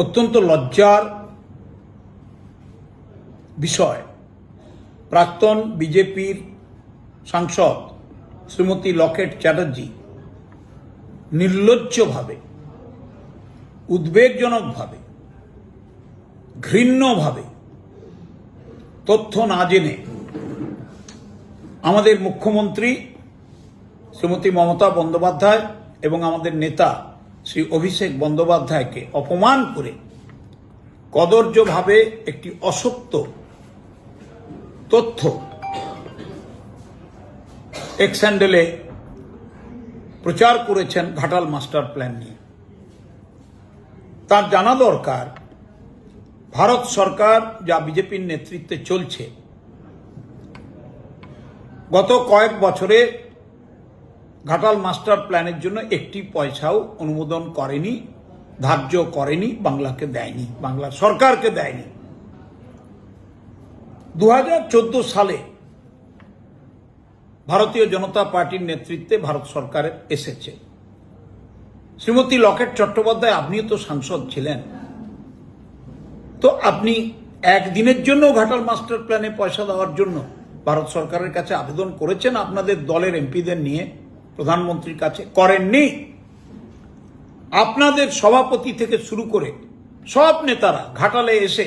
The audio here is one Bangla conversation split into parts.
অত্যন্ত লজ্জার বিষয়। প্রাক্তন বিজেপির সাংসদ শ্রীমতী লকেট চ্যাটার্জি নির্লজ্জভাবে, উদ্বেগজনকভাবে, ঘৃণ্যভাবে তথ্য না জেনে আমাদের মুখ্যমন্ত্রী শ্রীমতী মমতা বন্দ্যোপাধ্যায় এবং আমাদের নেতা শ্রী অভিষেক বন্দ্যোপাধ্যায়কে অপমান করে কদর্যভাবে একটি অসত্য তথ্য এক্স হ্যান্ডেলে প্রচার করেছেন ঘাটাল মাস্টার প্ল্যান নিয়ে। তার জানা দরকার, ভারত সরকার যা বিজেপির নেতৃত্বে চলছে, গত কয়েক বছরে ঘাটাল মাস্টার প্ল্যানের জন্য একটি পয়সাও অনুমোদন করেনি, ধার্য করেনি, বাংলাকে দেয়নি, বাংলা সরকারকে দেয়নি। দুহাজার চোদ্দ সালে ভারতীয় জনতা পার্টির নেতৃত্বে ভারত সরকারের এসেছে। শ্রীমতী লকেট চট্টোপাধ্যায়, আপনিও তো সাংসদ ছিলেন। তো আপনি একদিনের জন্য ঘাটাল মাস্টার প্ল্যানে পয়সা দেওয়ার জন্য ভারত সরকারের কাছে আবেদন করেছেন আপনাদের দলের এমপিদের নিয়ে? প্রধানমন্ত্রীর কাছে করেননি। আপনাদের সভাপতি থেকে শুরু করে সব নেতারা ঘাটালে এসে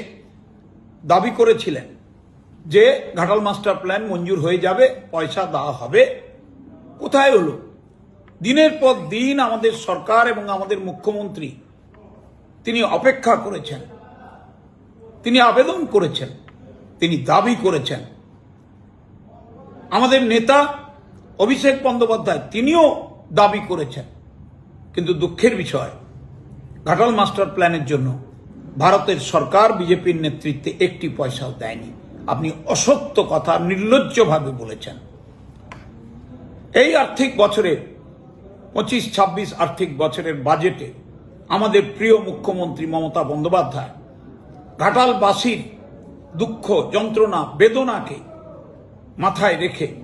দাবি করেছিলেন যে ঘাটাল মাস্টার প্ল্যান মঞ্জুর হয়ে যাবে, পয়সা দেওয়া হবে। কোথায় হলো? দিনের পর দিন আমাদের সরকার এবং আমাদের মুখ্যমন্ত্রী তিনি অপেক্ষা করেছেন, তিনি আবেদন করেছেন, তিনি দাবি করেছেন। আমাদের নেতা অভিষেক বন্দ্যোপাধ্যায় তিনিও দাবি করেছেন। কিন্তু দুঃখের বিষয়, ঘাটাল মাস্টার প্ল্যানের জন্য ভারতের সরকার বিজেপির নেতৃত্বে একটি পয়সাও দেয়নি। আপনি অসত্য কথা নির্লজ্জভাবে বলেছেন। এই আর্থিক বছরের পঁচিশ, ছাব্বিশ আর্থিক বছরের বাজেটে আমাদের প্রিয় মুখ্যমন্ত্রী মমতা বন্দ্যোপাধ্যায় ঘাটালবাসীর দুঃখ, যন্ত্রণা, বেদনাকে মাথায় রেখে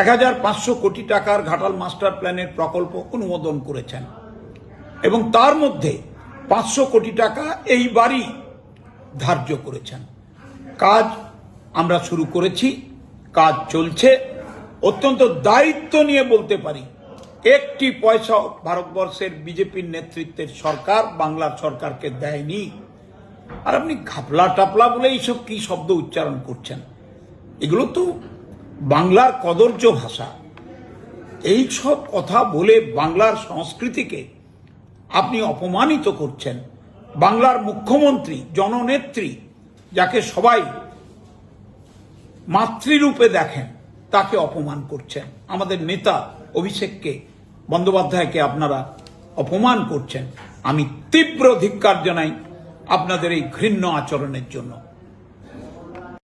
এক হাজার পাঁচশো কোটি টাকার ঘাটাল মাস্টার প্ল্যানের প্রকল্প অনুমোদন করেছেন। এবং তার মধ্যে পাঁচশো কোটি টাকা এইবারই ধার্য করেছেন। কাজ আমরা শুরু করেছি, কাজ চলছে। অত্যন্ত দায়িত্ব নিয়ে বলতে পারি, একটি পয়সা ভারতবর্ষের বিজেপির নেতৃত্বের সরকার বাংলার সরকারকে দেয়নি। আর আপনি ঘাপলা টাপলা বলে এইসব কি শব্দ উচ্চারণ করছেন? এগুলো তো বাংলার কদর্য ভাষা। এই সব কথা বলে বাংলার সংস্কৃতিকে আপনি অপমানিত করছেন। বাংলার মুখ্যমন্ত্রী, জননেত্রী যাকে সবাই মাতৃরূপে দেখেন, তাকে অপমান করছেন। আমাদের নেতা অভিষেককে, বন্দ্যোপাধ্যায়কে আপনারা অপমান করছেন। আমি তীব্র ধিক্কার জানাই আপনাদের এই ঘৃণ্য আচরণের জন্য।